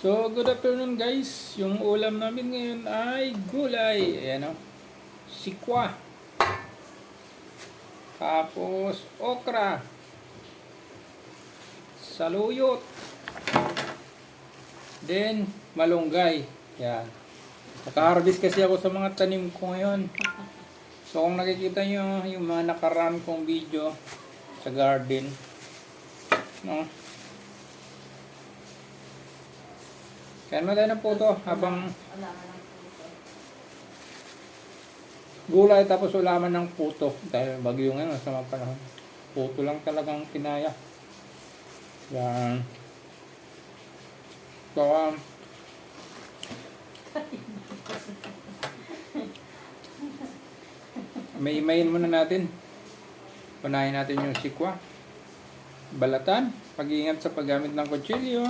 So, good afternoon guys. Yung ulam namin ngayon ay gulay. Ayan o. Sikwa. Tapos, okra. Saluyot. Then, malunggay. Yan. Naka-harvest kasi ako sa mga tanim ko ngayon. So, kung nakikita nyo yung mga nakaraan kong video sa garden, no? Kaya mo tayo ng puto habang gulay tapos ulaman ng puto. Dahil bagyo ngayon sa mga panahon. Puto lang talagang kinaya. Yan. So, um, may imayin muna natin. Unahin natin yung sikwa. Balatan. Pag-iingat sa paggamit ng kutsilyo.